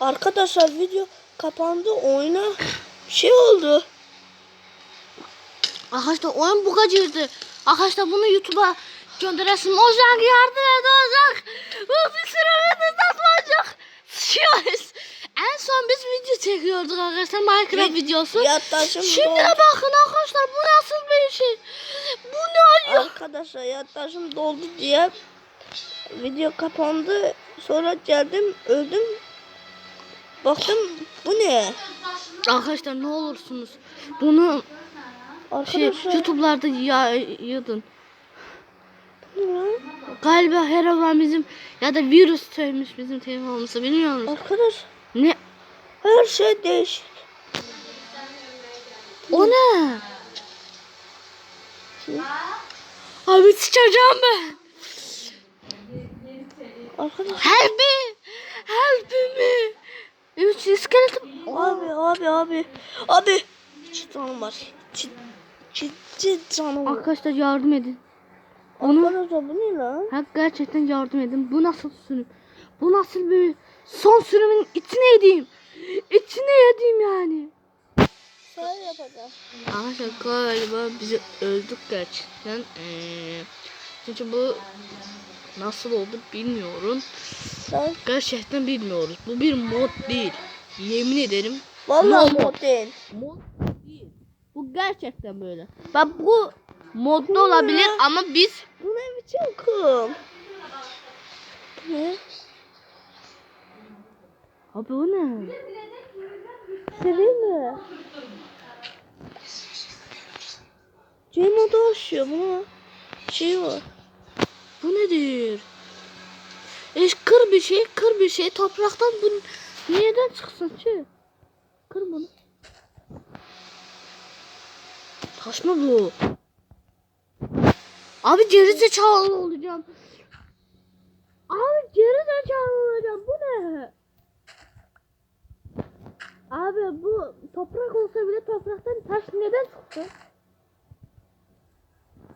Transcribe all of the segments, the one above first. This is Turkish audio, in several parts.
Arkadaşlar video kapandı. Oyuna şey oldu. Arkadaşlar oyun buga girdi. Arkadaşlar bunu YouTube'a gönderesin. Ozan yardım et. Bu sürü video nasıl olacak? Sıçıyoruz. En son biz video çekiyorduk arkadaşlar Minecraft videosu. Yattaşım Şimdi doldu. bakın arkadaşlar bu nasıl bir şey? Bu ne oluyor? Arkadaşlar yattaşım doldu diye video kapandı. Sonra geldim öldüm. Baktım bu ne? Arkadaşlar ne olursunuz bunu şey Arkadaşlar YouTube'larda yayın. bu ne lan? Galiba her bizim ya da virüs söylemiş bizim telefonumuza bilmiyoruz. Arkadaş Ne? her şey değişik. O ne? Abi sıçacağım ben. Arkadaş Help me. Help me. Üç iskeletim. abi abi abi abi çit canım var. Çit çit çit canım. Arkadaşlar yardım edin. Onu Arkadaşlar bu ne lan? ha, gerçekten yardım edin. Bu nasıl sürüm? Bu nasıl bir son sürümün içine yediğim. İçine yediğim yani. Şöyle yapacağım. Arkadaşlar galiba bizi öldük gerçekten. Ee, çünkü bu nasıl oldu bilmiyorum. Sen Gerçekten bilmiyoruz. Bu bir mod değil. Yemin ederim vallahi Mod. mod değil. mod değil. Bu gerçekten böyle. Bak bu modda olabilir ama biz Bu ne biçim kum? Ne? Abi o ne? Seveyim mi? Ceymo'da yaşıyor buna. Şey var. Bu nedir? E, kır bir şey, kır bir şey. Topraktan bu niyeden çıksın şey? Kır bunu. Taş mı bu? Abi geri zekalı olacağım. Abi geri zekalı olacağım. Bu ne? Abi bu toprak olsa bile topraktan taş neden çıktı?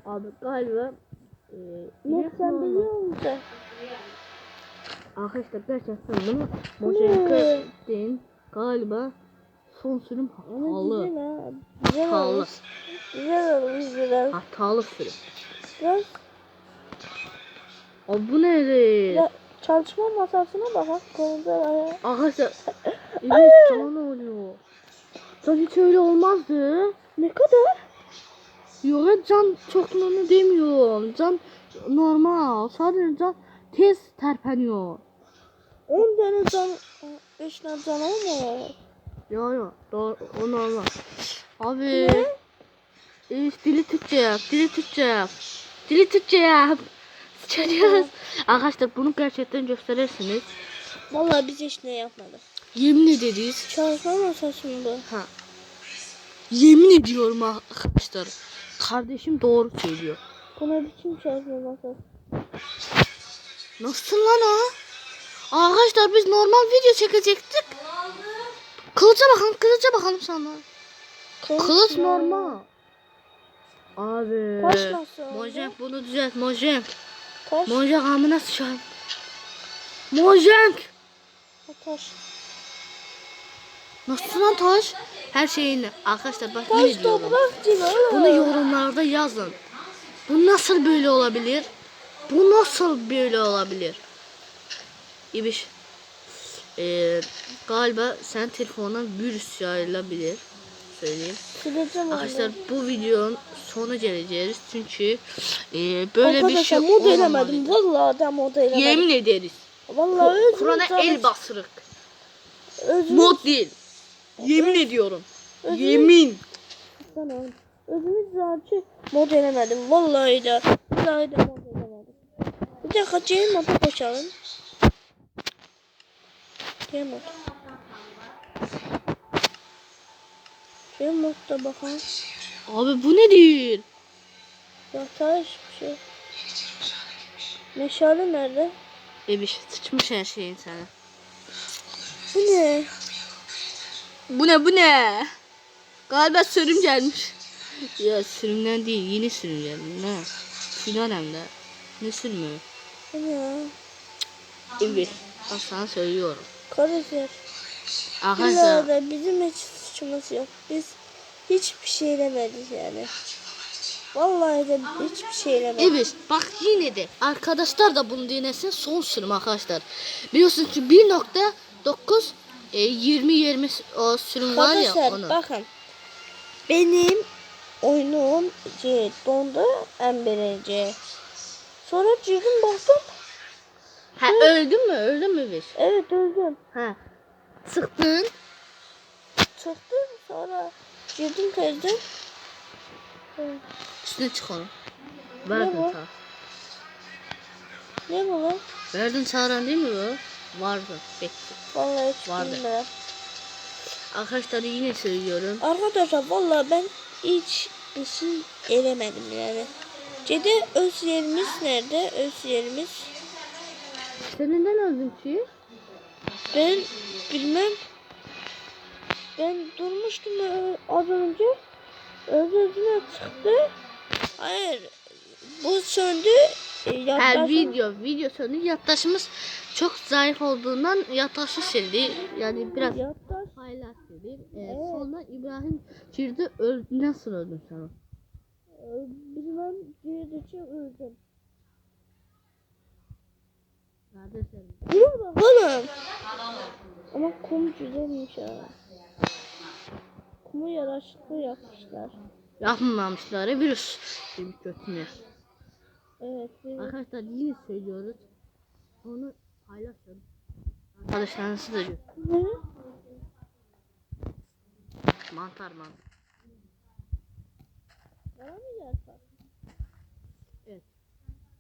Abi galiba e, Ne sen biliyor musun? Arkadaşlar gerçekten bunu? Mojenka deyin galiba son sürüm hatalı. Hatalı. Güzel olmuş biraz. Hatalı sürüm. Biraz Abi bu nedir? ya, çalışma masasına bak. Konuda. Arkadaşlar evet ne oluyor? Can hiç öyle olmazdı. Ne kadar? Yok can çokluğunu demiyorum. Can normal. Sadece can tez terpeniyor. 10 tane can, 5 tane can ama. Yo yo doğru o normal. Abi. İş dili Türkçe yap. Dili Türkçe yap. Dili Türkçe yap. Sıçacağız. Arkadaşlar bunu gerçekten gösterirsiniz. Vallahi biz hiç ne yapmadık. Yemin ederiz. Çalışma masası mı bu? Ha. Yemin ediyorum arkadaşlar. Kardeşim doğru söylüyor. Buna biçim çalışma masası. Nasıl lan o? Arkadaşlar biz normal video çekecektik. Kılıca bakalım, kılıca bakalım sana. Kılıç normal. Abi. Taş nasıl oldu? Mojang bunu düzelt Mojang. Taş. Mojang amına sıçayım. Mojang. Taş. Nasıl lan taş? Her şeyini. Arkadaşlar bak Taş yine diyorum. Bunu yorumlarda yazın. Bu nasıl böyle olabilir? Bu nasıl böyle olabilir? İbiş. Ee, galiba sen telefondan virüs yayılabilir. Söyleyeyim. Arkadaşlar bu videonun sona geleceğiz. Çünkü e, böyle bir şey elemedim. Vallahi da mod. Yemin ederiz. Vallahi Kur'an'a el basırık. Özümü, Mod değil. Yemin ediyorum. Özür- Yemin. Sana özümü zahmet mod elemedim. Vallahi de. Vallahi de mod elemedim. Bir dakika C moda koşalım. C mod. C modda bakalım. Abi bu nedir? Ya taş bir şey. Meşale nerede? Bebiş sıçmış her şeyin sana. Bu ne? Bu ne bu ne? Galiba sürüm gelmiş. Ya sürümden değil yeni sürüm geldi. Ne? Filan hem de. Ne sürümü? Ne? Evet. Ben sana söylüyorum. Kardeşler. Arkadaşlar bizim hiç suçumuz yok. Biz hiçbir şey demedik yani. Vallahi de hiçbir şey demedik. Evet bak yine de arkadaşlar da bunu dinlesin son sürüm arkadaşlar. Biliyorsunuz ki 1.9 e, 20 20 o sürüm var ya onu. bakın. Benim oyunum şey, dondu en birinci. Sonra girdim baktım. Ha öldün mü? Öldün mü biz? Evet öldüm. Ha. Sıktın. Çıktım sonra girdim tezden. Üstüne çık onu. Ne Verdin bu? çağır. Ne bu lan? Verdin çağıran değil mi bu? Vardı. Bekle. Vallahi hiç Vardı. bilmiyorum. Arkadaşlar yine söylüyorum. Arkadaşlar vallahi ben hiç bir şey elemedim yani. Cede öz yerimiz nerede? Öz yerimiz. Sen neden öldün ki? Ben bilmem. Ben durmuştum az önce. Öz özüne çıktı. Hayır. Bu söndü. E, Her yaklaşım- video, video sonu yaklaşımız çok zayıf olduğundan yaklaşım sildi. Yani biraz paylaş sildi. Ee, Evet. Sonra İbrahim girdi öldü. Nasıl öldün sen? e, Bilmem girdikçe öldüm. Kardeşlerim. Buna bakalım. Ama kum güzelmiş ha. Kumu yaraşıklı yapmışlar. Yapmamışlar. Virüs. Şimdi kötüne. Evet. Arkadaşlar yine söylüyoruz. Onu paylaşın. Arkadaşlarınızı da gör. Ne? Mantar mantar. Gelsin?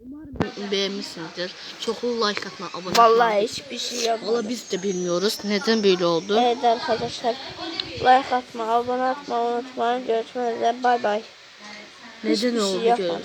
Umarım be- beğenmişsinizdir. Çok like atma, abone Vallahi olmayı. hiçbir şey yok. Valla biz de bilmiyoruz. Neden böyle oldu? Evet arkadaşlar. Like atma, abone atma unutmayın. Görüşmek üzere. Bay bay. Neden hiçbir şey oldu? böyle.